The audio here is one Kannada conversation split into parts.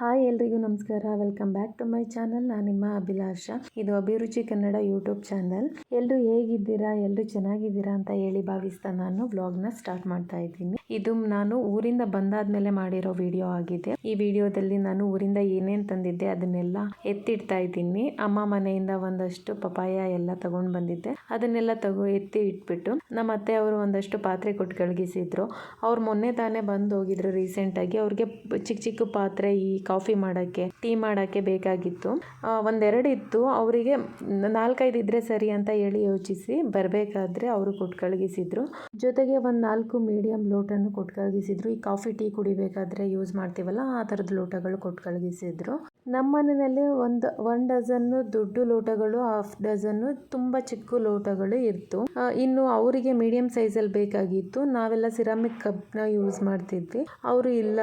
ಹಾಯ್ ಎಲ್ರಿಗೂ ನಮಸ್ಕಾರ. Welcome back to my channel ನಾನು ನಿಮ್ಮ ಅಭಿಲಾಷ. ಇದು ಅಭಿರುಚಿ ಕನ್ನಡ ಯೂಟ್ಯೂಬ್ ಚಾನಲ್ ಎಲ್ಲರೂ ಹೇಗಿದ್ದೀರಾ? ಎಲ್ಲರೂ ಚೆನ್ನಾಗಿದ್ದೀರಾ ಅಂತ ಹೇಳಿ ಭಾವಿಸ್ತಾ ನಾನು ವ್ಲಾಗ್ನ ಸ್ಟಾರ್ಟ್ ಮಾಡ್ತಾ ಇದ್ದೀನಿ. ಇದು ನಾನು ಊರಿಂದ ಬಂದಾದ್ಮೇಲೆ ಮಾಡಿರೋ ವಿಡಿಯೋ ಆಗಿದೆ. ಈ ವಿಡಿಯೋದಲ್ಲಿ ನಾನು ಊರಿಂದ ಏನೇನು ತಂದಿದ್ದೆ ಅದನ್ನೆಲ್ಲ ಎತ್ತಿಡ್ತಾ ಇದ್ದೀನಿ. ಅಮ್ಮ ಮನೆಯಿಂದ ಒಂದಷ್ಟು ಪಪಾಯ ಎಲ್ಲ ತಗೊಂಡ್ ಬಂದಿದ್ದೆ. ಅದನ್ನೆಲ್ಲ ತಗೋ ಎತ್ತಿ ಇಟ್ಬಿಟ್ಟು ನಮ್ಮ ಅತ್ತೆ ಅವರು ಒಂದಷ್ಟು ಪಾತ್ರೆ ಕೊಟ್ಟು ಕಳಗಿಸಿದ್ರು. ಅವ್ರು ಮೊನ್ನೆ ತಾನೇ ಬಂದು ಹೋಗಿದ್ರು ರೀಸೆಂಟಾಗಿ ಅವ್ರಿಗೆ ಚಿಕ್ಕ ಚಿಕ್ಕ ಪಾತ್ರೆ, ಈ ಕಾಫಿ ಮಾಡೋಕ್ಕೆ, ಟೀ ಮಾಡೋಕ್ಕೆ ಬೇಕಾಗಿತ್ತು. ಒಂದೆರಡು ಇತ್ತು. ಅವರಿಗೆ ನಾಲ್ಕೈದು ಇದ್ರೆ ಸರಿ ಅಂತ ಹೇಳಿ ಯೋಚಿಸಿ ಬರಬೇಕಾದ್ರೆ ಅವರು ಕೊಟ್ಟು ಕಳಗಿಸಿದ್ರು ಜೊತೆಗೆ ಒಂದು ನಾಲ್ಕು ಮೀಡಿಯಂ ಲೋಟನ್ನು ಕೊಟ್ಟು ಕಳಗಿಸಿದ್ರು ಈ ಕಾಫಿ, ಟೀ ಕುಡಿಬೇಕಾದ್ರೆ ಯೂಸ್ ಮಾಡ್ತೀವಲ್ಲ, ಆ ಥರದ ಲೋಟಗಳು ಕೊಟ್ಟು ಕಳಗಿಸಿದ್ರು ನಮ್ಮ ಮನೆಯಲ್ಲಿ ಒಂದು ಒನ್ ಡಜನ್ನು ದೊಡ್ಡ ಲೋಟಗಳು, ಹಾಫ್ ಡಜನ್ನು ತುಂಬ ಚಿಕ್ಕ ಲೋಟಗಳು ಇತ್ತು. ಇನ್ನು ಅವರಿಗೆ ಮೀಡಿಯಂ ಸೈಜಲ್ಲಿ ಬೇಕಾಗಿತ್ತು. ನಾವೆಲ್ಲ ಸಿರಾಮಿಕ್ ಕಪ್ನ ಯೂಸ್ ಮಾಡ್ತಿದ್ವಿ. ಅವರು ಇಲ್ಲ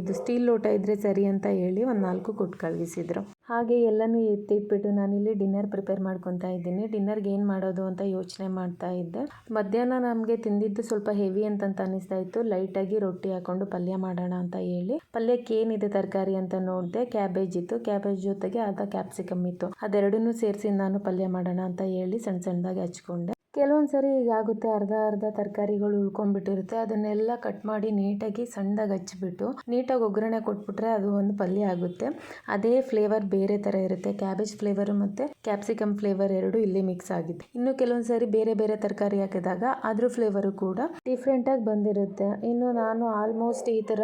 ಇದು ಸ್ಟೀಲ್ ಲೋಟ ಇದ್ರೆ ಸರಿ ಹೇಳಿ ಒಂದು ನಾಲ್ಕು ಕೊಟ್ಟು ಕಳುಹಿಸಿದ್ರು ಹಾಗೆ ಎಲ್ಲನೂ ಎತ್ತಿಟ್ಬಿಟ್ಟು ನಾನಿಲ್ಲಿ ಡಿನ್ನರ್ ಪ್ರಿಪೇರ್ ಮಾಡ್ಕೊತಾ ಇದ್ದೀನಿ. ಡಿನ್ನರ್ಗೆ ಏನು ಮಾಡೋದು ಅಂತ ಯೋಚನೆ ಮಾಡ್ತಾ ಇದ್ದೆ. ಮಧ್ಯಾಹ್ನ ನಮಗೆ ತಿಂದಿದ್ದು ಸ್ವಲ್ಪ ಹೆವಿ ಅಂತಂತ ಅನಿಸ್ತಾ ಇತ್ತು. ಲೈಟಾಗಿ ರೊಟ್ಟಿ ಹಾಕೊಂಡು ಪಲ್ಯ ಮಾಡೋಣ ಅಂತ ಹೇಳಿ. ಪಲ್ಯಕ್ಕೆ ಏನಿದೆ ತರಕಾರಿ ಅಂತ ನೋಡಿದೆ ಕ್ಯಾಬೇಜ್ ಇತ್ತು. ಕ್ಯಾಬೇಜ್ ಜೊತೆಗೆ ಅರ್ಧ ಕ್ಯಾಪ್ಸಿಕಮ್ ಇತ್ತು. ಅದೆರಡನ್ನೂ ಸೇರಿಸಿ ನಾನು ಪಲ್ಯ ಮಾಡೋಣ ಅಂತ ಹೇಳಿ ಸಣ್ಣ ಸಣ್ಣದಾಗಿ ಹಚ್ಕೊಂಡೆ. ಕೆಲವೊಂದು ಸರಿ ಆಗುತ್ತೆ ಅರ್ಧ ಅರ್ಧ ತರಕಾರಿಗಳು ಉಳ್ಕೊಂಡ್ಬಿಟ್ಟಿರುತ್ತೆ. ಅದನ್ನೆಲ್ಲ ಕಟ್ ಮಾಡಿ ನೀಟಾಗಿ ಸಣ್ಣದಾಗಿ ಹಚ್ಚಿಬಿಟ್ಟು, ನೀಟಾಗಿ ಒಗ್ಗರಣೆ ಕೊಟ್ಬಿಟ್ರೆ ಅದು ಒಂದು ಪಲ್ಯ ಆಗುತ್ತೆ. ಅದೇ ಫ್ಲೇವರ್ ಬೇರೆ ಥರ ಇರುತ್ತೆ. ಕ್ಯಾಬೇಜ್ ಫ್ಲೇವರ್ ಮತ್ತು ಕ್ಯಾಪ್ಸಿಕಮ್ ಫ್ಲೇವರ್ ಎರಡು ಇಲ್ಲಿ ಮಿಕ್ಸ್ ಆಗಿದೆ. ಇನ್ನು ಕೆಲವೊಂದು ಸಾರಿ ಬೇರೆ ಬೇರೆ ತರಕಾರಿ ಹಾಕಿದಾಗ ಅದ್ರ ಫ್ಲೇವರು ಕೂಡ ಡಿಫ್ರೆಂಟಾಗಿ ಬಂದಿರುತ್ತೆ. ಇನ್ನು ನಾನು ಆಲ್ಮೋಸ್ಟ್ ಈ ಥರ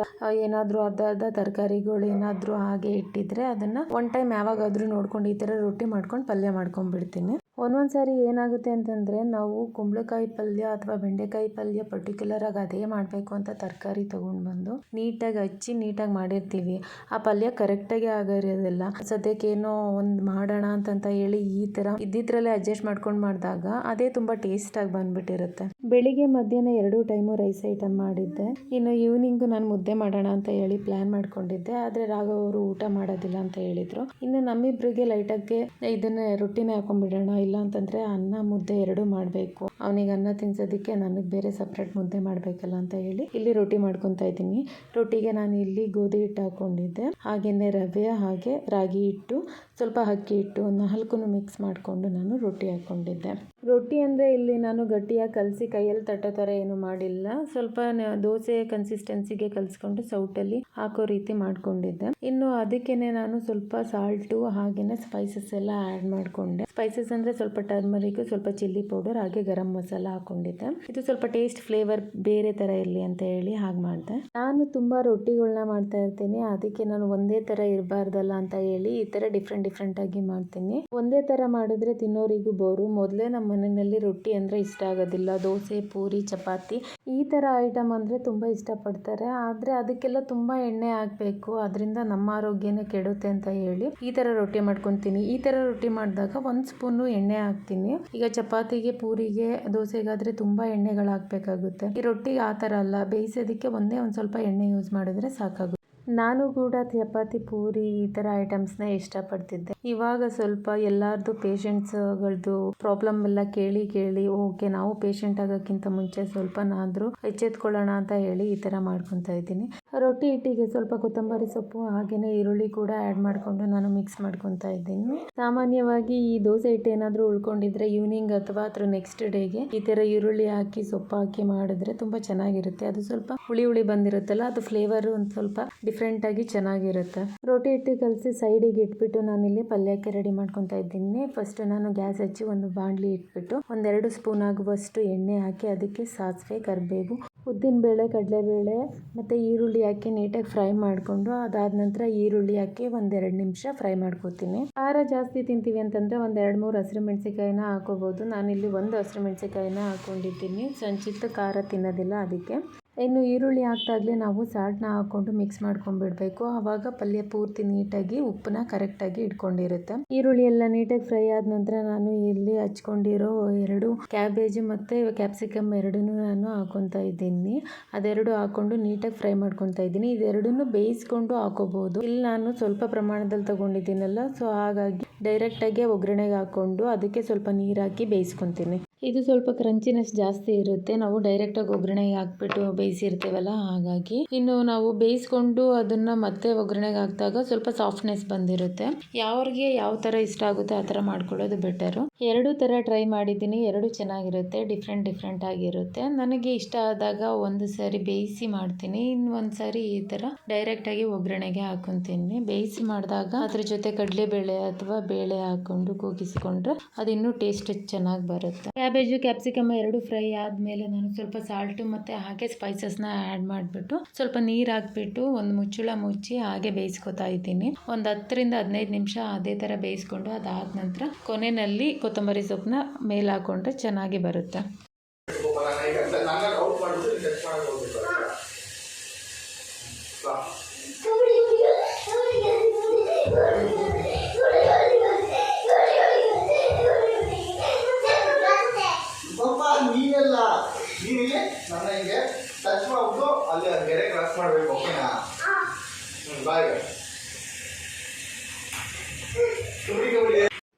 ಏನಾದರೂ ಅರ್ಧ ಅರ್ಧ ತರಕಾರಿಗಳು ಏನಾದರೂ ಹಾಗೆ ಇಟ್ಟಿದ್ರೆ ಅದನ್ನು ಒನ್ ಟೈಮ್ ಯಾವಾಗಾದರೂ ನೋಡ್ಕೊಂಡು ಈ ಥರ ರೊಟ್ಟಿ ಮಾಡ್ಕೊಂಡು ಪಲ್ಯ ಮಾಡ್ಕೊಂಡ್ಬಿಡ್ತೀನಿ. ಒಂದೊಂದು ಸಾರಿ ಏನಾಗುತ್ತೆ ಅಂತಂದರೆ ನಾವು ಕುಂಬಳಕಾಯಿ ಪಲ್ಯ ಅಥವಾ ಬೆಂಡೆಕಾಯಿ ಪಲ್ಯ ಪರ್ಟಿಕ್ಯುಲರ್ ಆಗಿ ಅದೇ ಮಾಡಬೇಕು ಅಂತ ತರಕಾರಿ ತೊಗೊಂಡು ಬಂದು ನೀಟಾಗಿ ಹಚ್ಚಿ ನೀಟಾಗಿ ಮಾಡಿರ್ತೀವಿ. ಆ ಪಲ್ಯ ಕರೆಕ್ಟಾಗಿ ಆಗಿರೋದಿಲ್ಲ ಸದ್ಯಕ್ಕೆ ಏನೋ ಒಂದು ಮಾಡೋಣ ಅಂತಂತ ಹೇಳಿ ಈ ಥರ ಇದ್ದಿದ್ರಲ್ಲೇ ಅಡ್ಜಸ್ಟ್ ಮಾಡ್ಕೊಂಡು ಮಾಡಿದಾಗ ಅದೇ ತುಂಬ ಟೇಸ್ಟಾಗಿ ಬಂದ್ಬಿಟ್ಟಿರುತ್ತೆ. ಬೆಳಿಗ್ಗೆ ಮಧ್ಯಾಹ್ನ ಎರಡು ಟೈಮು ರೈಸ್ ಐಟಮ್ ಮಾಡಿದ್ದೆ. ಇನ್ನು ಈವ್ನಿಂಗು ನಾನು ಮುದ್ದೆ ಮಾಡೋಣ ಅಂತ ಹೇಳಿ ಪ್ಲ್ಯಾನ್ ಮಾಡ್ಕೊಂಡಿದ್ದೆ. ಆದರೆ ರಾಘವ್ ಅವರು ಊಟ ಮಾಡೋದಿಲ್ಲ ಅಂತ ಹೇಳಿದರು. ಇನ್ನು ನಮ್ಮಿಬ್ಬರಿಗೆ ಲೈಟಾಗಿ ಇದನ್ನೇ ರೊಟ್ಟಿನೇ ಹಾಕೊಂಡ್ಬಿಡೋಣ ಇಲ್ಲ ಅಂತಂದರೆ ಅನ್ನ ಮುದ್ದೆ ಎರಡೂ ಮಾಡಬೇಕು. ಅವನಿಗೆ ಅನ್ನ ತಿನ್ಸೋದಕ್ಕೆ ನನಗೆ ಬೇರೆ ಸಪ್ರೇಟ್ ಮುದ್ದೆ ಮಾಡಬೇಕಲ್ಲ ಅಂತ ಹೇಳಿ ಇಲ್ಲಿ ರೊಟ್ಟಿ ಮಾಡ್ಕೊತಾ ಇದ್ದೀನಿ. ರೊಟ್ಟಿಗೆ ನಾನು ಇಲ್ಲಿ ಗೋಧಿ ಹಿಟ್ಟು ಹಾಕೊಂಡಿದ್ದೆ. ಹಾಗೆಯೇ ರವೆ ಹಾಗೆ ರಾಗಿ ಹಿಟ್ಟು ಸ್ವಲ್ಪ ಅಕ್ಕಿ ಹಿಟ್ಟು ನಾಲ್ಕು ಮಿಕ್ಸ್ ಮಾಡಿಕೊಂಡು ನಾನು ರೊಟ್ಟಿ ಹಾಕ್ಕೊಂಡಿದ್ದೆ. ರೊಟ್ಟಿ ಅಂದರೆ ಇಲ್ಲಿ ನಾನು ಗಟ್ಟಿಯಾಗಿ ಕಲಸಿ ಕೈಯಲ್ಲಿ ತಟ್ಟೋ ಥರ ಏನು ಮಾಡಿಲ್ಲ. ಸ್ವಲ್ಪ ದೋಸೆ ಕನ್ಸಿಸ್ಟೆನ್ಸಿಗೆ ಕಲಿಸ್ಕೊಂಡು ಸೌಟಲ್ಲಿ ಹಾಕೋ ರೀತಿ ಮಾಡಿಕೊಂಡಿದ್ದೆ. ಇನ್ನು ಅದಕ್ಕೇನೆ ನಾನು ಸ್ವಲ್ಪ ಸಾಲ್ಟು ಹಾಗೆಯೇ ಸ್ಪೈಸಸ್ ಎಲ್ಲ ಆ್ಯಡ್ ಮಾಡಿಕೊಂಡೆ. ಸ್ಪೈಸಸ್ ಅಂದರೆ ಸ್ವಲ್ಪ ಟರ್ಮರಿಕ್ ಸ್ವಲ್ಪ ಚಿಲ್ಲಿ ಪೌಡರ್ ಹಾಗೆ ಗರಂ ಮಸಾಲ ಹಾಕೊಂಡಿದ್ದೆ ಇದು ಸ್ವಲ್ಪ ಟೇಸ್ಟ್ ಫ್ಲೇವರ್ ಬೇರೆ ಥರ ಇರಲಿ ಅಂತ ಹೇಳಿ ಹಾಗೆ ಮಾಡಿದೆ. ನಾನು ತುಂಬ ರೊಟ್ಟಿಗಳನ್ನ ಮಾಡ್ತಾ ಇರ್ತೀನಿ. ಅದಕ್ಕೆ ನಾನು ಒಂದೇ ಥರ ಇರಬಾರ್ದಲ್ಲ ಅಂತ ಹೇಳಿ ಈ ಥರ ಡಿಫ್ರೆಂಟ್ ಡಿಫ್ರೆಂಟ್ ಆಗಿ ಮಾಡ್ತೀನಿ. ಒಂದೇ ಥರ ಮಾಡಿದ್ರೆ ತಿನ್ನೋರಿಗೂ ಬೋರು. ಮೊದಲೇ ನಮ್ಮ ಮನೆಯಲ್ಲಿ ರೊಟ್ಟಿ ಅಂದರೆ ಇಷ್ಟ ಆಗೋದಿಲ್ಲ. ದೋಸೆ, ಪೂರಿ, ಚಪಾತಿ. ಈ ಥರ ಐಟಮ್ ಅಂದರೆ ತುಂಬ ಇಷ್ಟಪಡ್ತಾರೆ. ಆದರೆ ಅದಕ್ಕೆಲ್ಲ ತುಂಬ ಎಣ್ಣೆ ಹಾಕಬೇಕು. ಅದರಿಂದ ನಮ್ಮ ಆರೋಗ್ಯನೇ ಕೆಡುತ್ತೆ ಅಂತ ಹೇಳಿ ಈ ಥರ ರೊಟ್ಟಿ ಮಾಡ್ಕೊತೀನಿ. ಈ ಥರ ರೊಟ್ಟಿ ಮಾಡಿದಾಗ ಒಂದು ಸ್ಪೂನು ಎಣ್ಣೆ ಹಾಕ್ತೀನಿ. ಈಗ ಚಪಾತಿಗೆ, ಪೂರಿಗೆ, ದೋಸೆಗಾದರೆ ತುಂಬ ಎಣ್ಣೆಗಳು ಹಾಕಬೇಕಾಗುತ್ತೆ. ಈ ರೊಟ್ಟಿಗೆ ಆ ಥರ ಅಲ್ಲ. ಬೇಯಿಸೋದಕ್ಕೆ ಒಂದೇ ಒಂದು ಸ್ವಲ್ಪ ಎಣ್ಣೆ ಯೂಸ್ ಮಾಡಿದ್ರೆ ಸಾಕಾಗುತ್ತೆ. ನಾನು ಕೂಡ ಚಪಾತಿ, ಪೂರಿ ಈ ಥರ ಐಟಮ್ಸ್ನ ಇಷ್ಟಪಡ್ತಿದ್ದೆ. ಇವಾಗ ಸ್ವಲ್ಪ ಎಲ್ಲರದು ಪೇಷಂಟ್ಸ್ಗಳದ್ದು ಪ್ರಾಬ್ಲಮ್ ಎಲ್ಲ ಕೇಳಿ ಕೇಳಿ, ಓಕೆ ನಾವು ಪೇಷಂಟ್ ಆಗೋಕ್ಕಿಂತ ಮುಂಚೆ ಸ್ವಲ್ಪನಾದರೂ ಎಚ್ಚೆತ್ಕೊಳ್ಳೋಣ ಅಂತ ಹೇಳಿ ಈ ಥರ ಮಾಡ್ಕೊತಾ ಇದ್ದೀನಿ. ರೊಟ್ಟಿ ಹಿಟ್ಟಿಗೆ ಸ್ವಲ್ಪ ಕೊತ್ತಂಬರಿ ಸೊಪ್ಪು ಹಾಗೆಯೇ ಈರುಳ್ಳಿ ಕೂಡ ಆ್ಯಡ್ ಮಾಡಿಕೊಂಡು ನಾನು ಮಿಕ್ಸ್ ಮಾಡ್ಕೊತಾ ಇದ್ದೀನಿ. ಸಾಮಾನ್ಯವಾಗಿ ಈ ದೋಸೆ ಹಿಟ್ಟು ಏನಾದರೂ ಉಳ್ಕೊಂಡಿದ್ರೆ ಈವ್ನಿಂಗ್ ಅಥವಾ ಅದ್ರ ನೆಕ್ಸ್ಟ್ ಡೇಗೆ ಈ ಥರ ಈರುಳ್ಳಿ ಹಾಕಿ, ಸೊಪ್ಪು ಹಾಕಿ ಮಾಡಿದ್ರೆ ತುಂಬ ಚೆನ್ನಾಗಿರುತ್ತೆ. ಅದು ಸ್ವಲ್ಪ ಹುಳಿ ಹುಳಿ ಬಂದಿರುತ್ತಲ್ಲ, ಅದು ಫ್ಲೇವರ್ ಒಂದು ಸ್ವಲ್ಪ ಡಿಫ್ರೆಂಟ್ ಆಗಿ ಚೆನ್ನಾಗಿರುತ್ತೆ. ರೊಟ್ಟಿ ಹಿಟ್ಟು ಕಲಸಿ ಸೈಡಿಗೆ ಇಟ್ಬಿಟ್ಟು ನಾನಿಲ್ಲಿ ಪಲ್ಯಕ್ಕೆ ರೆಡಿ ಮಾಡ್ಕೊತಾ ಇದ್ದೀನಿ. ಫಸ್ಟ್ ನಾನು ಗ್ಯಾಸ್ ಹಚ್ಚಿ ಒಂದು ಬಾಣಲಿ ಇಟ್ಬಿಟ್ಟು ಒಂದೆರಡು ಸ್ಪೂನ್ ಆಗುವಷ್ಟು ಎಣ್ಣೆ ಹಾಕಿ ಅದಕ್ಕೆ ಸಾಸಿವೆ, ಕರಿಬೇವು ಉದ್ದಿನಬೇಳೆ ಕಡಲೆಬೇಳೆ ಮತ್ತು ಈರುಳ್ಳಿ ಹಾಕಿ ನೀಟಾಗಿ ಫ್ರೈ ಮಾಡಿಕೊಂಡು ಅದಾದ ನಂತರ ಈರುಳ್ಳಿ ಹಾಕಿ ಒಂದೆರಡು ನಿಮಿಷ ಫ್ರೈ ಮಾಡ್ಕೊತೀನಿ. ಖಾರ ಜಾಸ್ತಿ ತಿಂತೀವಿ ಅಂತಂದರೆ ಒಂದೆರಡು ಮೂರು ಹಸಿರು ಮೆಣಸಿಕಾಯಿನ ಹಾಕೋಬೋದು. ನಾನಿಲ್ಲಿ ಒಂದು ಹಸಿರು ಮೆಣಸಿಕಾಯಿನ ಹಾಕ್ಕೊಂಡಿದ್ದೀನಿ ಸಂಚಿತ ಖಾರ ತಿನ್ನೋದಿಲ್ಲ ಅದಕ್ಕೆ. ಇನ್ನು ಈರುಳ್ಳಿ ಹಾಕ್ದಾಗಲೇ ನಾವು ಸಾಲ್ಟ್ನ ಹಾಕ್ಕೊಂಡು ಮಿಕ್ಸ್ ಮಾಡ್ಕೊಂಡ್ಬಿಡ್ಬೇಕು ಆವಾಗ ಪಲ್ಯ ಪೂರ್ತಿ ನೀಟಾಗಿ, ಉಪ್ಪನ್ನ ಕರೆಕ್ಟಾಗಿ ಇಟ್ಕೊಂಡಿರುತ್ತೆ. ಈರುಳ್ಳಿ ಎಲ್ಲ ನೀಟಾಗಿ ಫ್ರೈ ಆದ ನಂತರ ನಾನು ಇಲ್ಲಿ ಹಚ್ಕೊಂಡಿರೋ ಎರಡು ಕ್ಯಾಬೇಜ್ ಮತ್ತು ಕ್ಯಾಪ್ಸಿಕಮ್ ಎರಡನ್ನೂ ನಾನು ಹಾಕೊತಾ ಇದ್ದೀನಿ. ಅದೆರಡು ಹಾಕ್ಕೊಂಡು ನೀಟಾಗಿ ಫ್ರೈ ಮಾಡ್ಕೊತಾ ಇದ್ದೀನಿ. ಇದೆರಡನ್ನೂ ಬೇಯಿಸ್ಕೊಂಡು ಹಾಕೋಬಹುದು ಇಲ್ಲಿ ನಾನು ಸ್ವಲ್ಪ ಪ್ರಮಾಣದಲ್ಲಿ ತಗೊಂಡಿದ್ದೀನಲ್ಲ, ಸೊ ಹಾಗಾಗಿ ಡೈರೆಕ್ಟಾಗಿ ಒಗ್ಗರಣೆಗೆ ಹಾಕೊಂಡು ಅದಕ್ಕೆ ಸ್ವಲ್ಪ ನೀರು ಹಾಕಿ ಬೇಯಿಸ್ಕೊತೀನಿ. ಇದು ಸ್ವಲ್ಪ ಕ್ರಂಚಿನೆಸ್ ಜಾಸ್ತಿ ಇರುತ್ತೆ. ನಾವು ಡೈರೆಕ್ಟಾಗಿ ಒಗ್ಗರಣೆಗೆ ಹಾಕ್ಬಿಟ್ಟು ಬೇಯಿಸಿರ್ತೇವಲ್ಲ, ಹಾಗಾಗಿ. ಇನ್ನು ನಾವು ಬೇಯಿಸ್ಕೊಂಡು ಅದನ್ನ ಮತ್ತೆ ಒಗ್ಗರಣೆಗೆ ಹಾಕಿದಾಗ ಸ್ವಲ್ಪ ಸಾಫ್ಟ್ನೆಸ್ ಬಂದಿರುತ್ತೆ. ಯಾವ್ರಿಗೆ ಯಾವ ತರ ಇಷ್ಟ ಆಗುತ್ತೆ ಆ ತರ ಮಾಡ್ಕೊಳ್ಳೋದು ಬೆಟರು ಎರಡು ತರ ಟ್ರೈ ಮಾಡಿದ್ದೀನಿ. ಎರಡು ಚೆನ್ನಾಗಿರುತ್ತೆ ಡಿಫ್ರೆಂಟ್ ಡಿಫ್ರೆಂಟ್ ಆಗಿರುತ್ತೆ. ನನಗೆ ಇಷ್ಟ ಆದಾಗ ಒಂದು ಸಾರಿ ಬೇಯಿಸಿ ಮಾಡ್ತೀನಿ. ಇನ್ನು ಒಂದು ಸಾರಿ ಈ ಥರ ಡೈರೆಕ್ಟಾಗಿ ಒಗ್ಗರಣೆಗೆ ಹಾಕೊಂತೀನಿ. ಬೇಯಿಸಿ ಮಾಡಿದಾಗ ಅದ್ರ ಜೊತೆ ಕಡಲೆಬೇಳೆ ಅಥವಾ ಬೇಳೆ ಹಾಕೊಂಡು ಕೂಗಿಸ್ಕೊಂಡ್ರೆ ಅದು ಇನ್ನೂ ಟೇಸ್ಟ್ ಚೆನ್ನಾಗಿ ಬರುತ್ತೆ. ಕ್ಯಾಬೇಜು, ಕ್ಯಾಪ್ಸಿಕಮ್ ಎರಡು ಫ್ರೈ ಆದಮೇಲೆ ನಾನು ಸ್ವಲ್ಪ ಸಾಲ್ಟು ಮತ್ತು ಹಾಗೆ ಸ್ಪೈಸಸ್ನ ಆ್ಯಡ್ ಮಾಡಿಬಿಟ್ಟು ಸ್ವಲ್ಪ ನೀರು ಹಾಕ್ಬಿಟ್ಟು ಒಂದು ಮುಚ್ಚಳ ಮುಚ್ಚಿ ಹಾಗೆ ಬೇಯಿಸ್ಕೊತಾ ಇದ್ದೀನಿ. ಒಂದು ಹತ್ತರಿಂದ ಹದಿನೈದು ನಿಮಿಷ ಅದೇ ಥರ ಬೇಯಿಸ್ಕೊಂಡು ಅದಾದ ನಂತರ ಕೊನೆಯಲ್ಲಿ ಕೊತ್ತಂಬರಿ ಸೊಪ್ಪನ್ನ ಮೇಲೆ ಹಾಕ್ಕೊಂಡ್ರೆ ಚೆನ್ನಾಗಿ ಬರುತ್ತೆ. ಹ್ಞೂ ಬಾಯ್ ಕಬಡ್ಡಿ ಕಬಡ್ಡಿ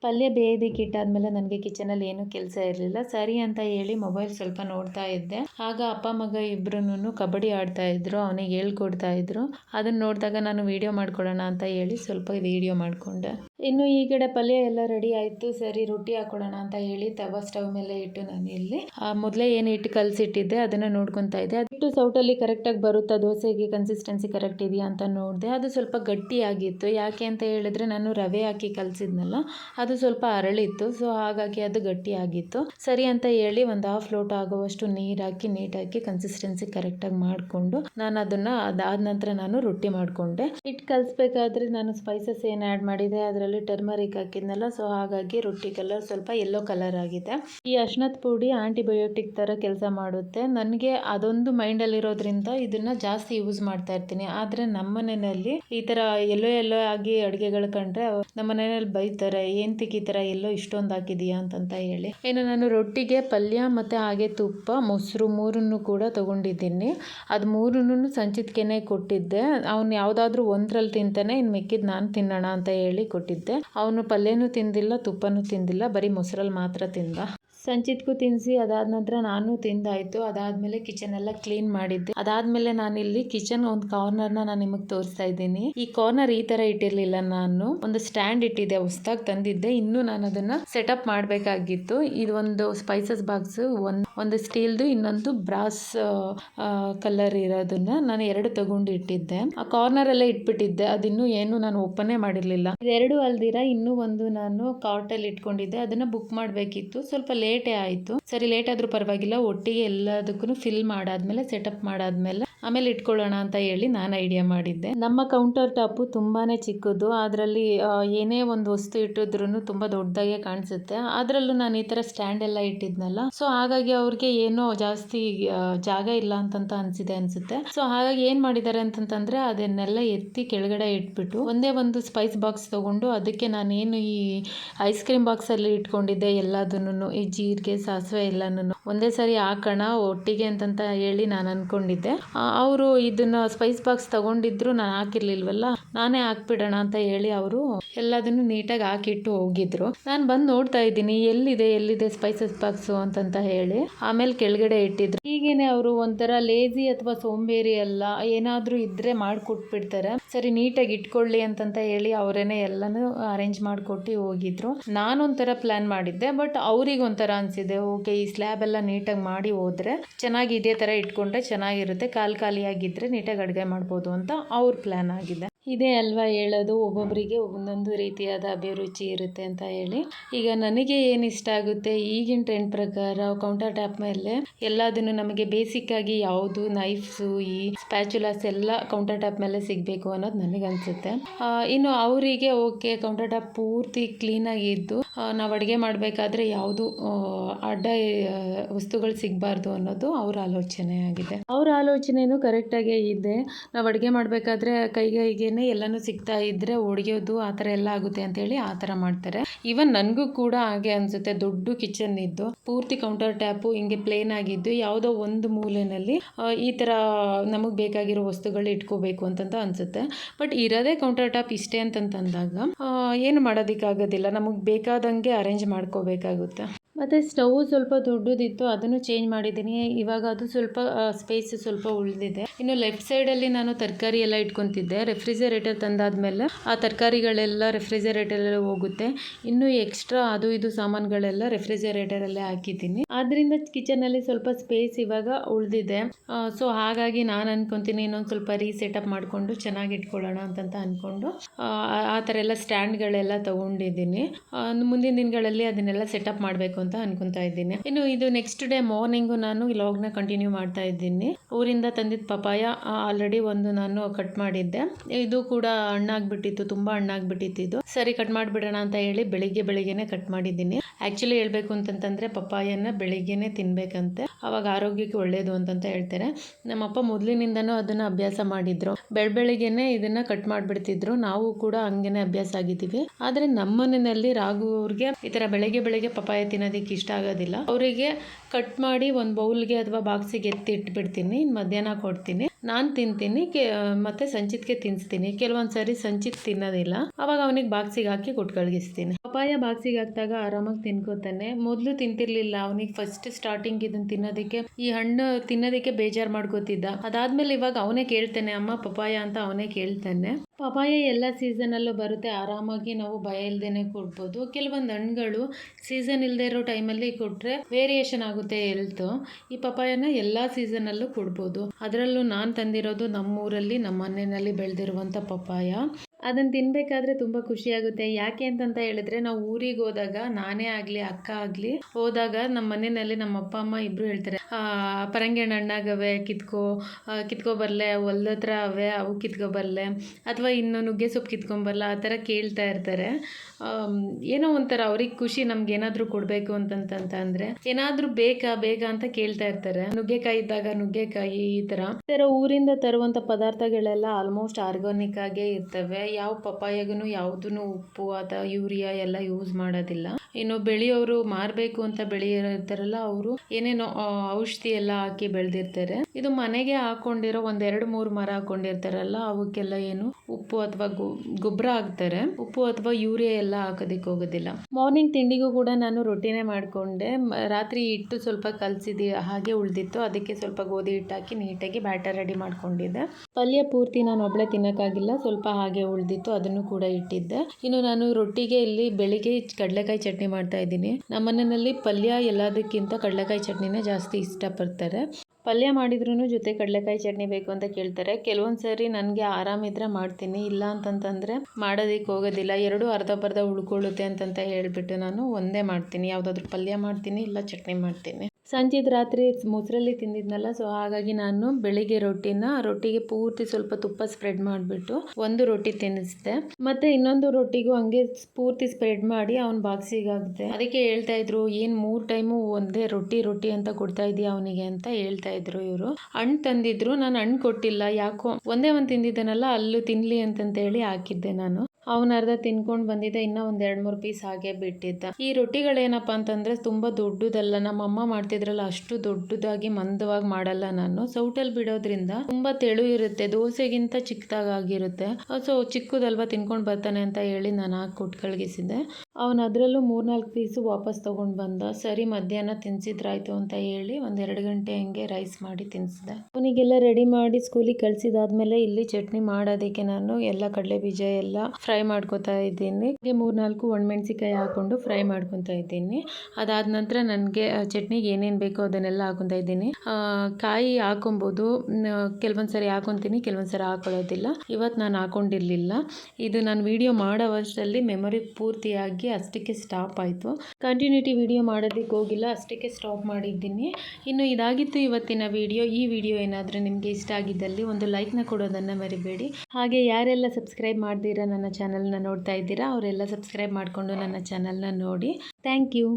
ಪಲ್ಯ ಬೇಯದಿಕ್ಕೆ ಇಟ್ಟಾದ್ಮೇಲೆ ನನಗೆ ಕಿಚನಲ್ಲಿ ಏನೂ ಕೆಲಸ ಇರಲಿಲ್ಲ. ಸರಿ ಅಂತ ಹೇಳಿ ಮೊಬೈಲ್ ಸ್ವಲ್ಪ ನೋಡ್ತಾ ಇದ್ದೆ. ಆಗ ಅಪ್ಪ ಮಗ ಇಬ್ಬರೂ ಕಬಡ್ಡಿ ಆಡ್ತಾ ಇದ್ರು. ಅವನಿಗೆ ಹೇಳ್ಕೊಡ್ತಾ ಇದ್ರು. ಅದನ್ನ ನೋಡಿದಾಗ ನಾನು ವಿಡಿಯೋ ಮಾಡ್ಕೊಳ್ಳೋಣ ಅಂತ ಹೇಳಿ ಸ್ವಲ್ಪ ವಿಡಿಯೋ ಮಾಡಿಕೊಂಡೆ. ಇನ್ನು ಈ ಕಡೆ ಪಲ್ಯ ಎಲ್ಲ ರೆಡಿ ಆಯಿತು. ಸರಿ, ರೊಟ್ಟಿ ಹಾಕೊಳ್ಳೋಣ ಅಂತ ಹೇಳಿ ತವ ಸ್ಟವ್ ಮೇಲೆ ಇಟ್ಟು ನಾನು ಇಲ್ಲಿ ಮೊದಲೇ ಏನು ಇಟ್ಟು ಕಲಸಿಟ್ಟಿದ್ದೆ, ಅದನ್ನು ನೋಡ್ಕೊತಾ ಇದ್ದೆ. ಅದಿಟ್ಟು ಸೌಟಲ್ಲಿ ಕರೆಕ್ಟಾಗಿ ಬರುತ್ತಾ? ದೋಸೆಗೆ ಕನ್ಸಿಸ್ಟೆನ್ಸಿ ಕರೆಕ್ಟ್ ಇದೆಯಾ ಅಂತ ನೋಡಿದೆ. ಅದು ಸ್ವಲ್ಪ ಗಟ್ಟಿಯಾಗಿತ್ತು. ಯಾಕೆ ಅಂತ ಹೇಳಿದ್ರೆ, ನಾನು ರವೆ ಹಾಕಿ ಕಲಸಿದ್ನಲ್ಲ, ಅದು ಸ್ವಲ್ಪ ಅರಳಿತ್ತು ಸೊ ಹಾಗಾಗಿ ಅದು ಗಟ್ಟಿಯಾಗಿತ್ತು. ಸರಿ ಅಂತ ಹೇಳಿ ಒಂದು ಹಾಫ್ ಲೋಟ ಆಗುವಷ್ಟು ನೀರು ಹಾಕಿ ನೀಟಾಗಿ ಕನ್ಸಿಸ್ಟೆನ್ಸಿ ಕರೆಕ್ಟಾಗಿ ಮಾಡಿಕೊಂಡು ನಾನು ಅದನ್ನು ಅದಾದ ನಂತರ ನಾನು ರೊಟ್ಟಿ ಮಾಡಿಕೊಂಡೆ. ಹಿಟ್ಟು ಕಲಿಸ್ಬೇಕಾದ್ರೆ ನಾನು ಸ್ಪೈಸಸ್ ಏನು ಆ್ಯಡ್ ಮಾಡಿದೆ, ಅದರಲ್ಲಿ ಟರ್ಮರಿಕ್ ಹಾಕಿದ್ನಲ್ಲ ಸೊ ಹಾಗಾಗಿ ರೊಟ್ಟಿ ಕಲರ್ ಸ್ವಲ್ಪ ಯೆಲ್ಲೋ ಕಲರ್ ಆಗಿದೆ. ಈ ಅಶ್ನತ್ ಪುಡಿ ಆಂಟಿಬಯೋಟಿಕ್ ಥರ ಕೆಲಸ ಮಾಡುತ್ತೆ. ನನಗೆ ಅದೊಂದು ಮೈಂಡಲ್ಲಿರೋದ್ರಿಂದ ಇದನ್ನು ಜಾಸ್ತಿ ಯೂಸ್ ಮಾಡ್ತಾ ಇರ್ತೀನಿ. ಆದರೆ ನಮ್ಮ ಮನೆಯಲ್ಲಿ ಈ ಥರ ಎಲ್ಲೋ ಎಲ್ಲೋ ಆಗಿ ಅಡುಗೆಗಳು ಕಂಡ್ರೆ ನಮ್ಮ ಮನೆಯಲ್ಲಿ ಬೈತಾರೆ, ಏನು ಈ ಥರ ಎಲ್ಲೋ ಇಷ್ಟೊಂದು ಹಾಕಿದೀಯಾ ಅಂತಂತ ಹೇಳಿ. ಇನ್ನು ನಾನು ರೊಟ್ಟಿಗೆ, ಪಲ್ಯ ಮತ್ತು ಹಾಗೆ ತುಪ್ಪ, ಮೊಸರು ಮೂರನ್ನು ಕೂಡ ತೊಗೊಂಡಿದ್ದೀನಿ. ಅದು ಮೂರನ್ನು ಸಂಚಿತ್ಕೆನೆ ಕೊಟ್ಟಿದ್ದೆ. ಅವನು ಯಾವುದಾದ್ರೂ ಒಂದ್ರಲ್ಲಿ ತಿಂತಾನೆ, ಇನ್ನು ಮಿಕ್ಕಿದ್ದು ನಾನು ತಿನ್ನೋಣ ಅಂತ ಹೇಳಿ ಕೊಟ್ಟಿದ್ದೆ. ಅವನು ಪಲ್ಯನೂ ತಿಂದಿಲ್ಲ, ತುಪ್ಪನೂ ತಿಂದಿಲ್ಲ, ಬರೀ ಮೊಸರಲ್ಲಿ ಮಾತ್ರ ತಿಂದ. ಸಂಚಿತ್ಗೂ ತಿನ್ನಿಸಿ, ಅದಾದ ನಂತರ ನಾನು ತಿಂದಾಯಿತು. ಅದಾದ್ಮೇಲೆ ಕಿಚನ್ ಎಲ್ಲ ಕ್ಲೀನ್ ಮಾಡಿದ್ದೆ. ನಾನು ನಾನಿಲ್ಲಿ ಕಿಚನ್ ಒಂದು ಕಾರ್ನರ್ನ ನಾನು ನಿಮಗೆ ತೋರಿಸ್ತಾ ಇದ್ದೀನಿ. ಈ ಕಾರ್ನರ್ ಈ ತರ ಇಟ್ಟಿರಲಿಲ್ಲ ನಾನು. ಒಂದು ಸ್ಟ್ಯಾಂಡ್ ಇಟ್ಟಿದ್ದೆ, ಹೊಸದಾಗಿ ತಂದಿದ್ದೆ. ಇನ್ನು ನಾನು ಅದನ್ನ ಸೆಟಪ್ ಮಾಡಬೇಕಾಗಿತ್ತು. ಇದು ಒಂದು ಸ್ಪೈಸಸ್ ಬಾಕ್ಸ್ ಒಂದು ಒಂದು ಸ್ಟೀಲ್ದು, ಇನ್ನೊಂದು ಬ್ರಾಸ್ ಕಲರ್ ಇರೋದನ್ನ ನಾನು ಎರಡು ತಗೊಂಡು ಇಟ್ಟಿದ್ದೆ. ಆ ಕಾರ್ನರ್ ಎಲ್ಲ ಇಟ್ಬಿಟ್ಟಿದ್ದೆ. ಅದಿನ್ನೂ ಏನು ನಾನು ಓಪನ್ನೇ ಮಾಡಿರಲಿಲ್ಲ. ಇದೆರಡು ಅಲ್ದಿರ ಇನ್ನೂ ಒಂದು ನಾನು ಕಾರ್ಟಲ್ಲಿ ಇಟ್ಕೊಂಡಿದ್ದೆ. ಅದನ್ನ ಬುಕ್ ಮಾಡಬೇಕಿತ್ತು. ಸ್ವಲ್ಪ ಲೇಟೇ ಆಯಿತು. ಸರಿ, ಲೇಟ್ ಆದರೂ ಪರವಾಗಿಲ್ಲ. ಒಟ್ಟಿಗೆ ಎಲ್ಲದಕ್ಕೂ ಫಿಲ್ ಮಾಡಾದ್ಮೇಲೆ ಸೆಟಪ್ ಮಾಡಾದ್ಮೇಲೆ, ಆಮೇಲೆ ಇಟ್ಕೊಳ್ಳೋಣ ಅಂತ ಹೇಳಿ ನಾನು ಐಡಿಯಾ ಮಾಡಿದ್ದೆ. ನಮ್ಮ ಕೌಂಟರ್ ಟಾಪು ತುಂಬಾನೇ ಚಿಕ್ಕದು. ಅದರಲ್ಲಿ ಏನೇ ಒಂದು ವಸ್ತು ಇಟ್ಟಿದ್ರು ತುಂಬ ದೊಡ್ಡದಾಗೆ ಕಾಣಿಸುತ್ತೆ. ಅದರಲ್ಲೂ ನಾನು ಈ ಥರ ಸ್ಟ್ಯಾಂಡ್ ಎಲ್ಲ ಇಟ್ಟಿದ್ನಲ್ಲ. ಸೊ ಹಾಗಾಗಿ ಅವ್ರಿಗೆ ಏನೋ ಜಾಸ್ತಿ ಜಾಗ ಇಲ್ಲ ಅಂತಂತ ಅನ್ಸಿದೆ ಅನ್ಸುತ್ತೆ. ಸೊ ಹಾಗಾಗಿ ಏನು ಮಾಡಿದ್ದಾರೆ ಅಂತಂತಂದರೆ, ಅದನ್ನೆಲ್ಲ ಎತ್ತಿ ಕೆಳಗಡೆ ಇಟ್ಬಿಟ್ಟು, ಒಂದೇ ಒಂದು ಸ್ಪೈಸ್ ಬಾಕ್ಸ್ ತೊಗೊಂಡು, ಅದಕ್ಕೆ ನಾನೇನು ಈ ಐಸ್ ಕ್ರೀಮ್ ಬಾಕ್ಸ್ ಅಲ್ಲಿ ಇಟ್ಕೊಂಡಿದ್ದೆ ಎಲ್ಲದನ್ನು, ಈ ಜೀರಿಗೆ ಸಾಸಿವೆ ಎಲ್ಲನೂ ಒಂದೇ ಸರಿ ಹಾಕೋಣ, ಒಟ್ಟಿಗೆ ಅಂತಂತ ಹೇಳಿ ನಾನು ಅನ್ಕೊಂಡಿದ್ದೆ. ಅವರು ಇದನ್ನ ಸ್ಪೈಸ್ ಬಾಕ್ಸ್ ತಗೊಂಡಿದ್ರು, ನಾನು ಹಾಕಿರ್ಲಿಲ್ವಲ್ಲ, ನಾನೇ ಹಾಕ್ಬಿಡೋಣ ಅಂತ ಹೇಳಿ ಅವರು ಎಲ್ಲದನ್ನು ನೀಟಾಗಿ ಹಾಕಿಟ್ಟು ಹೋಗಿದ್ರು. ನಾನು ಬಂದು ನೋಡ್ತಾ ಇದ್ದೀನಿ, ಎಲ್ಲಿದೆ ಎಲ್ಲಿದೆ ಸ್ಪೈಸಸ್ ಬಾಕ್ಸು ಅಂತಂತ ಹೇಳಿ. ಆಮೇಲೆ ಕೆಳಗಡೆ ಇಟ್ಟಿದ್ರು. ಹೀಗೇನೆ ಅವರು ಒಂಥರ ಲೇಜಿ ಅಥವಾ ಸೋಂಬೇರಿ ಅಲ್ಲ, ಏನಾದರೂ ಇದ್ರೆ ಮಾಡ್ಕೊಟ್ಬಿಡ್ತಾರೆ. ಸರಿ, ನೀಟಾಗಿ ಇಟ್ಕೊಳ್ಳಿ ಅಂತಂತ ಹೇಳಿ ಅವರೇನೆ ಎಲ್ಲಾನು ಅರೇಂಜ್ ಮಾಡಿಕೊಟ್ಟು ಹೋಗಿದ್ರು. ನಾನೊಂಥರ ಪ್ಲಾನ್ ಮಾಡಿದ್ದೆ ಬಟ್ ಅವ್ರಿಗೆ ಒಂಥರ ಅನ್ಸಿದೆ. ಓಕೆ, ಈ ಸ್ಲ್ಯಾಬ್ ಎಲ್ಲ ನೀಟಾಗಿ ಮಾಡಿ ಹೋದರೆ ಚೆನ್ನಾಗಿ ಇದೇ ಥರ ಇಟ್ಕೊಂಡ್ರೆ ಚೆನ್ನಾಗಿರುತ್ತೆ. ಕಾಲು ಖಾಲಿಯಾಗಿದ್ದರೆ ನೀಟಾಗಿ ಅಡುಗೆ ಮಾಡ್ಬೋದು ಅಂತ ಅವ್ರ ಪ್ಲ್ಯಾನ್ ಆಗಿದೆ. ಇದೇ ಅಲ್ವಾ ಹೇಳೋದು? ಒಬ್ಬೊಬ್ಬರಿಗೆ ಒಂದೊಂದು ರೀತಿಯಾದ ಅಭಿರುಚಿ ಇರುತ್ತೆ ಅಂತ ಹೇಳಿ. ಈಗ ನನಗೆ ಏನು ಇಷ್ಟ ಆಗುತ್ತೆ? ಈಗಿನ ಟ್ರೆಂಡ್ ಪ್ರಕಾರ ಕೌಂಟರ್ ಟಾಪ್ ಮೇಲೆ ಎಲ್ಲದನ್ನು ನಮಗೆ ಬೇಸಿಕ್ ಆಗಿ ಯಾವುದು ನೈಫ್ಸು ಈ ಸ್ಪ್ಯಾಚುಲಾಸ್ ಎಲ್ಲ ಕೌಂಟರ್ ಟಾಪ್ ಮೇಲೆ ಸಿಗಬೇಕು ಅನ್ನೋದು ನನಗೆ ಅನ್ಸುತ್ತೆ. ಇನ್ನು ಅವರಿಗೆ ಓಕೆ ಕೌಂಟರ್ ಟಾಪ್ ಪೂರ್ತಿ ಕ್ಲೀನಾಗಿದ್ದು ನಾವು ಅಡುಗೆ ಮಾಡಬೇಕಾದ್ರೆ ಯಾವುದು ಅಡ್ಡ ವಸ್ತುಗಳು ಸಿಗಬಾರ್ದು ಅನ್ನೋದು ಅವ್ರ ಆಲೋಚನೆ ಆಗಿದೆ ಅವ್ರ ಆಲೋಚನೆಯೂ ಕರೆಕ್ಟಾಗೇ ಇದೆ. ನಾವು ಅಡುಗೆ ಮಾಡಬೇಕಾದ್ರೆ ಕೈಗೈಗೇನೆ ಎಲ್ಲನೂ ಸಿಗ್ತಾ ಇದ್ರೆ ಒಡೆಯೋದು ಆ ಥರ ಎಲ್ಲ ಆಗುತ್ತೆ ಅಂತೇಳಿ ಆ ಥರ ಮಾಡ್ತಾರೆ. ಇವನ್ ನನಗೂ ಕೂಡ ಹಾಗೆ ಅನಿಸುತ್ತೆ. ದೊಡ್ಡ ಕಿಚನ್ ಇದ್ದು, ಪೂರ್ತಿ ಕೌಂಟರ್ ಟ್ಯಾಪು ಹಿಂಗೆ ಪ್ಲೇನ್ ಆಗಿದ್ದು, ಯಾವುದೋ ಒಂದು ಮೂಲೆಯಲ್ಲಿ ಈ ಥರ ನಮಗೆ ಬೇಕಾಗಿರೋ ವಸ್ತುಗಳು ಇಟ್ಕೋಬೇಕು ಅಂತಂತ ಅನಿಸುತ್ತೆ. ಬಟ್ ಇರೋದೇ ಕೌಂಟರ್ ಟಾಪ್ ಇಷ್ಟೇ ಅಂತಂತಂದಾಗ ಏನು ಮಾಡೋದಕ್ಕಾಗೋದಿಲ್ಲ. ನಮಗೆ ಬೇಕಾದಂಗೆ ಅರೇಂಜ್ ಮಾಡ್ಕೋಬೇಕಾಗುತ್ತೆ. ಮತ್ತು ಸ್ಟವ್ ಸ್ವಲ್ಪ ದೊಡ್ಡದಿತ್ತು, ಅದನ್ನು ಚೇಂಜ್ ಮಾಡಿದ್ದೀನಿ. ಇವಾಗ ಅದು ಸ್ವಲ್ಪ ಸ್ಪೇಸ್ ಸ್ವಲ್ಪ ಉಳಿದಿದೆ. ಇನ್ನು ಲೆಫ್ಟ್ ಸೈಡಲ್ಲಿ ನಾನು ತರಕಾರಿ ಎಲ್ಲ ಇಟ್ಕೊತಿದ್ದೆ. ರೆಫ್ರಿಜರೇಟರ್ ತಂದಾದ್ಮೇಲೆ ಆ ತರಕಾರಿಗಳೆಲ್ಲ ರೆಫ್ರಿಜರೇಟರಲ್ಲಿ ಹೋಗುತ್ತೆ. ಇನ್ನು ಎಕ್ಸ್ಟ್ರಾ ಅದು ಇದು ಸಾಮಾನುಗಳೆಲ್ಲ ರೆಫ್ರಿಜರೇಟರಲ್ಲೇ ಹಾಕಿದ್ದೀನಿ. ಆದ್ದರಿಂದ ಕಿಚನಲ್ಲಿ ಸ್ವಲ್ಪ ಸ್ಪೇಸ್ ಇವಾಗ ಉಳಿದಿದೆ. ಸೊ ಹಾಗಾಗಿ ನಾನು ಅನ್ಕೊತೀನಿ ಇನ್ನೊಂದು ಸ್ವಲ್ಪ ರೀಸೆಟಪ್ ಮಾಡಿಕೊಂಡು ಚೆನ್ನಾಗಿ ಇಟ್ಕೊಳ್ಳೋಣ ಅಂತಂತ ಅಂದ್ಕೊಂಡು ಆ ಥರ ಎಲ್ಲ ಸ್ಟ್ಯಾಂಡ್ಗಳೆಲ್ಲ ತೊಗೊಂಡಿದ್ದೀನಿ. ಮುಂದಿನ ದಿನಗಳಲ್ಲಿ ಅದನ್ನೆಲ್ಲ ಸೆಟಪ್ ಮಾಡಬೇಕು ಅಂತ ಅನ್ಕೊಂತಾ ಇದ್ದೀನಿ. ಇನ್ನು ಇದು ನೆಕ್ಸ್ಟ್ ಡೇ ಮಾರ್ನಿಂಗು ನಾನು ಲಾಗ್ನ ಕಂಟಿನ್ಯೂ ಮಾಡ್ತಾ ಇದ್ದೀನಿ. ಊರಿಂದ ತಂದಿದ್ದ ಪಪಾಯ ಆಲ್ರೆಡಿ ಒಂದು ನಾನು ಕಟ್ ಮಾಡಿದ್ದೆ. ಇದು ಕೂಡ ಹಣ್ಣಾಗ್ಬಿಟ್ಟಿತ್ತು, ತುಂಬಾ ಹಣ್ಣಾಗ್ಬಿಟ್ಟಿತ್ತು ಇದು. ಸರಿ ಕಟ್ ಮಾಡಿಬಿಡೋಣ ಅಂತ ಹೇಳಿ ಬೆಳಿಗ್ಗೆ ಬೆಳಿಗ್ಗೆನೆ ಕಟ್ ಮಾಡಿದ್ದೀನಿ. ಆ್ಯಕ್ಚುಲಿ ಹೇಳ್ಬೇಕು ಅಂತಂತಂದ್ರೆ ಪಪಾಯನ ಬೆಳಿಗ್ಗೆನೆ ತಿನ್ಬೇಕಂತೆ. ಅವಾಗ ಆರೋಗ್ಯಕ್ಕೆ ಒಳ್ಳೇದು ಅಂತಂತ ಹೇಳ್ತಾರೆ. ನಮ್ಮಪ್ಪ ಮೊದಲಿನಿಂದನೂ ಅದನ್ನ ಅಭ್ಯಾಸ ಮಾಡಿದ್ರು. ಬೆಳ್ ಬೆಳಿಗ್ಗೆನೆ ಇದನ್ನ ಕಟ್ ಮಾಡಿಬಿಡ್ತಿದ್ರು. ನಾವು ಕೂಡ ಹಂಗೇನೆ ಅಭ್ಯಾಸ ಆಗಿದ್ದೀವಿ. ಆದರೆ ನಮ್ಮ ಮನೆಯಲ್ಲಿ ರಾಘು ಅವ್ರಿಗೆ ಈ ಥರ ಬೆಳಗ್ಗೆ ಬೆಳಗ್ಗೆ ಪಪಾಯ ತಿನ್ನೋದಕ್ಕೆ ಇಷ್ಟ ಆಗೋದಿಲ್ಲ. ಅವರಿಗೆ ಕಟ್ ಮಾಡಿ ಒಂದು ಬೌಲ್ಗೆ ಅಥವಾ ಬಾಕ್ಸಿಗೆ ಎತ್ತಿ ಇಟ್ಬಿಡ್ತೀನಿ. ಇನ್ನು ಮಧ್ಯಾಹ್ನ ಕೊಡ್ತೀನಿ. ನಾನು ತಿಂತೀನಿ, ಕೆ ಮತ್ತೆ ಸಂಚಿತ್ಗೆ ತಿನ್ನಿಸ್ತೀನಿ ಕೆಲವೊಂದು ಸಾರಿ ಸಂಚಿತ್ ತಿನ್ನೋದಿಲ್ಲ. ಅವಾಗ ಅವನಿಗೆ ಬಾಕ್ಸಿಗೆ ಹಾಕಿ ಕೊಟ್ಟು ಕಳ್ಗಿಸ್ತೀನಿ ಪಪಾಯ ಬಾಕ್ಸಿಗೆ ಹಾಕಿದಾಗ ಆರಾಮಾಗಿ ತಿನ್ಕೋತಾನೆ. ಮೊದಲು ತಿಂತಿರ್ಲಿಲ್ಲ ಅವನಿಗೆ ಫಸ್ಟ್ ಸ್ಟಾರ್ಟಿಂಗ್ ಇದನ್ನ ತಿನ್ನೋದಕ್ಕೆ. ಈ ಹಣ್ಣು ತಿನ್ನೋದಕ್ಕೆ ಬೇಜಾರು ಮಾಡ್ಕೋತಿದ್ದ. ಅದಾದ್ಮೇಲೆ ಇವಾಗ ಅವನೇ ಕೇಳ್ತಾನೆ, ಅಮ್ಮ, ಪಪ್ಪಾಯ ಅಂತ ಅವನೇ ಕೇಳ್ತಾನೆ. ಪಪ್ಪಾಯ ಎಲ್ಲ ಸೀಸನಲ್ಲೂ ಬರುತ್ತೆ. ಆರಾಮಾಗಿ ನಾವು ಭಯ ಇಲ್ದೇನೆ ಕೊಡ್ಬೋದು. ಕೆಲವೊಂದು ಹಣ್ಣುಗಳು ಸೀಸನ್ ಇಲ್ಲದೆ ಇರೋ ಟೈಮಲ್ಲಿ ಕೊಟ್ಟರೆ ವೇರಿಯೇಷನ್ ಆಗುತ್ತೆ ಹೆಲ್ತು. ಈ ಪಪ್ಪಾಯನ ಎಲ್ಲ ಸೀಸನಲ್ಲೂ ಕೊಡ್ಬೋದು. ಅದರಲ್ಲೂ ನಾನು ತಂದಿರೋದು ನಮ್ಮೂರಲ್ಲಿ ನಮ್ಮ ಮನೆಯಲ್ಲಿ ಬೆಳೆದಿರುವಂಥ ಪಪಾಯ ಅದನ್ನು ತಿನ್ನಬೇಕಾದ್ರೆ ತುಂಬ ಖುಷಿಯಾಗುತ್ತೆ. ಯಾಕೆ ಅಂತಂತ ಹೇಳಿದ್ರೆ ನಾವು ಊರಿಗೆ ಹೋದಾಗ ನಾನೇ ಆಗಲಿ ಅಕ್ಕ ಆಗಲಿ ಹೋದಾಗ ನಮ್ಮ ಮನೆಯಲ್ಲಿ ನಮ್ಮ ಅಪ್ಪ ಅಮ್ಮ ಇಬ್ಬರು ಹೇಳ್ತಾರೆ "ಆ, ಪರಂಗಿ ಹಣ್ಣು ಹಣ್ಣಾಗವೆ ಕಿತ್ಕೋ ಕಿತ್ಕೋ ಕಿತ್ಕೊ ಬರ್ಲೆ ಹೊಲ್ದ ಹತ್ರ ಅವೆ ಅವು ಕಿತ್ಕೊ ಬರ್ಲೆ ಅಥವಾ ಇನ್ನು ನುಗ್ಗೆ ಸೊಪ್ಪು ಕಿತ್ಕೊಂಬರಲ್ಲ ಆ ಥರ ಕೇಳ್ತಾ ಇರ್ತಾರೆ. ಏನೋ ಒಂಥರ ಅವ್ರಿಗೆ ಖುಷಿ ನಮ್ಗೆ ಏನಾದರೂ ಕೊಡಬೇಕು ಅಂತಂತ ಅಂದರೆ ಏನಾದರೂ ಬೇಕಾ ಬೇಗ ಅಂತ ಕೇಳ್ತಾ ಇರ್ತಾರೆ. ನುಗ್ಗೆಕಾಯಿ ಇದ್ದಾಗ ನುಗ್ಗೆಕಾಯಿ ಈ ತರ ಈ ಊರಿಂದ ತರುವಂಥ ಪದಾರ್ಥಗಳೆಲ್ಲ ಆಲ್ಮೋಸ್ಟ್ ಆರ್ಗಾನಿಕ್ ಆಗೇ ಇರ್ತವೆ. ಯಾವ ಪಪ್ಪಾಯಗೂ ಯಾವುದೂ ಉಪ್ಪು ಅಥವಾ ಯೂರಿಯಾ ಎಲ್ಲ ಯೂಸ್ ಮಾಡೋದಿಲ್ಲ. ಇನ್ನು ಬೆಳೆಯೋರು ಮಾರಬೇಕು ಅಂತ ಬೆಳೆಯಿರ್ತಾರಲ್ಲ ಅವರು ಏನೇನೋ ಔಷಧಿ ಎಲ್ಲ ಹಾಕಿ ಬೆಳೆದಿರ್ತಾರೆ. ಇದು ಮನೆಗೆ ಹಾಕೊಂಡಿರೋ ಒಂದೆರಡು ಮೂರು ಮರ ಹಾಕೊಂಡಿರ್ತಾರಲ್ಲ, ಅವಕ್ಕೆಲ್ಲ ಏನು ಉಪ್ಪು ಅಥವಾ ಗೊಬ್ಬರ ಹಾಕ್ತಾರೆ. ಉಪ್ಪು ಅಥವಾ ಯೂರಿಯಾ ಎಲ್ಲ ಹಾಕೋದಕ್ಕೆ ಹೋಗೋದಿಲ್ಲ. ಮಾರ್ನಿಂಗ್ ತಿಂಡಿಗೂ ಕೂಡ ನಾನು ರೊಟ್ಟಿನೇ ಮಾಡಿಕೊಂಡೆ. ರಾತ್ರಿ ಹಿಟ್ಟು ಸ್ವಲ್ಪ ಕಲಸಿದಿ ಹಾಗೆ ಉಳಿದಿತ್ತು. ಅದಕ್ಕೆ ಸ್ವಲ್ಪ ಗೋಧಿ ಹಿಟ್ಟು ಹಾಕಿ ನೀಟಾಗಿ ಬ್ಯಾಟರ್ ರೆಡಿ ಮಾಡ್ಕೊಂಡಿದ್ದೆ. ಪಲ್ಯ ಪೂರ್ತಿ ನಾನು ಒಬ್ಬಳೆ ತಿನ್ನೋಕ್ಕಾಗಿಲ್ಲ, ಸ್ವಲ್ಪ ಹಾಗೆ ಉಳಿದಿತ್ತು, ಅದನ್ನು ಕೂಡ ಇಟ್ಟಿದ್ದೆ. ಇನ್ನು ನಾನು ರೊಟ್ಟಿಗೆ ಇಲ್ಲಿ ಬೆಳಿಗ್ಗೆ ಕಡಲೆಕಾಯಿ ಚಟ್ನಿ ಮಾಡ್ತಾ ಇದ್ದೀನಿ. ನಮ್ಮ ಮನೆಯಲ್ಲಿ ಪಲ್ಯ ಎಲ್ಲದಕ್ಕಿಂತ ಕಡಲೆಕಾಯಿ ಚಟ್ನಿನೇ ಜಾಸ್ತಿ ಇಷ್ಟಪಡ್ತಾರೆ. ಪಲ್ಯ ಮಾಡಿದ್ರೂ ಜೊತೆ ಕಡಲೆಕಾಯಿ ಚಟ್ನಿ ಬೇಕು ಅಂತ ಕೇಳ್ತಾರೆ. ಕೆಲವೊಂದು ಸರಿ ನನಗೆ ಆರಾಮಿದ್ರೆ ಮಾಡ್ತೀನಿ. ಇಲ್ಲ ಅಂತಂತಂದರೆ ಮಾಡೋದಕ್ಕೆ ಹೋಗೋದಿಲ್ಲ. ಎರಡು ಅರ್ಧಂಬರ್ಧ ಉಳ್ಕೊಳ್ಳುತ್ತೆ ಅಂತಂತ ಹೇಳಿಬಿಟ್ಟು ನಾನು ಒಂದೇ ಮಾಡ್ತೀನಿ. ಯಾವುದಾದ್ರೂ ಪಲ್ಯ ಮಾಡ್ತೀನಿ, ಇಲ್ಲ ಚಟ್ನಿ ಮಾಡ್ತೀನಿ. ಸಂಜೆದು ರಾತ್ರಿ ಮೊಸರಲ್ಲಿ ತಿಂದಿದ್ನಲ್ಲ ಸೊ ಹಾಗಾಗಿ ನಾನು ಬೆಳಿಗ್ಗೆ ರೊಟ್ಟಿನ, ರೊಟ್ಟಿಗೆ ಪೂರ್ತಿ ಸ್ವಲ್ಪ ತುಪ್ಪ ಸ್ಪ್ರೆಡ್ ಮಾಡಿಬಿಟ್ಟು ಒಂದು ರೊಟ್ಟಿ ತಿನ್ನಿಸಿದೆ. ಮತ್ತೆ ಇನ್ನೊಂದು ರೊಟ್ಟಿಗೂ ಹಂಗೆ ಪೂರ್ತಿ ಸ್ಪ್ರೆಡ್ ಮಾಡಿ ಅವ್ನ ಬಾಕ್ಸಿಗೆ ಅದಕ್ಕೆ ಹೇಳ್ತಾ ಇದ್ರು, ಏನು ಮೂರು ಟೈಮು ಒಂದೇ ರೊಟ್ಟಿ ರೊಟ್ಟಿ ಅಂತ ಕೊಡ್ತಾ ಇದೀಯ ಅವನಿಗೆ? ಅಂತ ಹೇಳ್ತಾ ಇದ್ರು ಇವರು. ಹಣ್ಣು ತಂದಿದ್ರು, ನಾನು ಹಣ್ಣು ಕೊಟ್ಟಿಲ್ಲ, ಯಾಕೋ ಒಂದೇ ಒಂದು ತಿಂದಿದ್ದಾನಲ್ಲ, ಅಲ್ಲೂ ತಿನ್ಲಿ ಅಂತಂತ ಹೇಳಿ ಹಾಕಿದ್ದೆ ನಾನು. ಅವನ ಅರ್ಧ ತಿನ್ಕೊಂಡು ಬಂದಿದ್ದೆ, ಇನ್ನೂ ಒಂದೆರಡು ಮೂರು ಪೀಸ್ ಹಾಗೆ ಬಿಟ್ಟಿದ್ದ. ಈ ರೊಟ್ಟಿಗಳೇನಪ್ಪ ಅಂತಂದ್ರೆ ತುಂಬಾ ದೊಡ್ಡದಲ್ಲ ನಮ್ಮ ಅಮ್ಮ ಮಾಡ್ತಿದ್ರಲ್ಲ ಅಷ್ಟು ದೊಡ್ಡದಾಗಿ ಮಂದವಾಗಿ ಮಾಡಲ್ಲ ನಾನು. ಸೌಟಲ್ಲಿ ಬಿಡೋದ್ರಿಂದ ತುಂಬಾ ತೆಳು ಇರುತ್ತೆ, ದೋಸೆಗಿಂತ ಚಿಕ್ಕದಾಗಿರುತ್ತೆ. ಸೊ ಚಿಕ್ಕದಲ್ವಾ ತಿನ್ಕೊಂಡು ಬರ್ತಾನೆ ಅಂತ ಹೇಳಿ ನಾನು ಹಾಕಿ ಕೊಟ್ಟು ಕಳ್ಗಿಸಿದ್ದೆ ಅವನು ಅದರಲ್ಲೂ ಮೂರ್ನಾಲ್ಕು ಪೀಸು ವಾಪಸ್ ತೊಗೊಂಡು ಬಂದ. ಸರಿ, ಮಧ್ಯಾಹ್ನ ತಿನ್ಸಿದ್ರಾಯ್ತು ಅಂತ ಹೇಳಿ ಒಂದೆರಡು ಗಂಟೆ ಹಂಗೆ ರೈಸ್ ಮಾಡಿ ತಿನ್ಸಿದೆ. ಅವನಿಗೆಲ್ಲ ರೆಡಿ ಮಾಡಿ ಸ್ಕೂಲಿಗೆ ಕಳಿಸಿದಾದ್ಮೇಲೆ ಇಲ್ಲಿ ಚಟ್ನಿ ಮಾಡೋದಕ್ಕೆ ನಾನು ಎಲ್ಲ ಕಡಲೆ ಬೀಜ ಎಲ್ಲ ಫ್ರೈ ಮಾಡ್ಕೊತಾ ಇದ್ದೀನಿ. ಮೂರ್ನಾಲ್ಕು ಒಣಮೆಣ್ಸಿಕಾಯಿ ಹಾಕೊಂಡು ಫ್ರೈ ಮಾಡ್ಕೊತಾ ಇದ್ದೀನಿ. ಅದಾದ ನಂತರ ನನಗೆ ಚಟ್ನಿಗೆ ಏನೇನು ಬೇಕೋ ಅದನ್ನೆಲ್ಲ ಹಾಕೊತಾ ಇದ್ದೀನಿ. ಕಾಯಿ ಹಾಕೊಬೋದು. ಕೆಲವೊಂದು ಸರಿ ಹಾಕೊತೀನಿ ಕೆಲವೊಂದು ಸರಿ ಹಾಕೊಳ್ಳೋದಿಲ್ಲ. ಇವತ್ತು ನಾನು ಹಾಕೊಂಡಿರಲಿಲ್ಲ. ಇದು ನಾನು ವಿಡಿಯೋ ಮಾಡೋವಷ್ಟರಲ್ಲಿ ಮೆಮೊರಿ ಪೂರ್ತಿಯಾಗಿ ಅಷ್ಟಕ್ಕೆ ಸ್ಟಾಪ್ ಆಯಿತು. ಕಂಟಿನ್ಯೂಟಿ ವಿಡಿಯೋ ಮಾಡೋದಕ್ಕೆ ಹೋಗಿಲ್ಲ, ಅಷ್ಟಕ್ಕೆ ಸ್ಟಾಪ್ ಮಾಡಿದ್ದೀನಿ. ಇನ್ನು ಇದಾಗಿತ್ತು ಇವತ್ತಿನ ವಿಡಿಯೋ ಈ ವಿಡಿಯೋ ಏನಾದರೂ ನಿಮಗೆ ಇಷ್ಟ ಆಗಿದ್ದಲ್ಲಿ ಒಂದು ಲೈಕ್ನ ಕೊಡೋದನ್ನು ಮರಿಬೇಡಿ. ಹಾಗೆ ಯಾರೆಲ್ಲ ಸಬ್ಸ್ಕ್ರೈಬ್ ಮಾಡ್ದಿರಾ ನನ್ನ ಚಾನಲ್ನ ನೋಡ್ತಾ ಇದ್ದೀರಾ, ಅವರೆಲ್ಲ ಸಬ್ಸ್ಕ್ರೈಬ್ ಮಾಡಿಕೊಂಡು ನನ್ನ ಚಾನಲ್ನ ನೋಡಿ. Thank you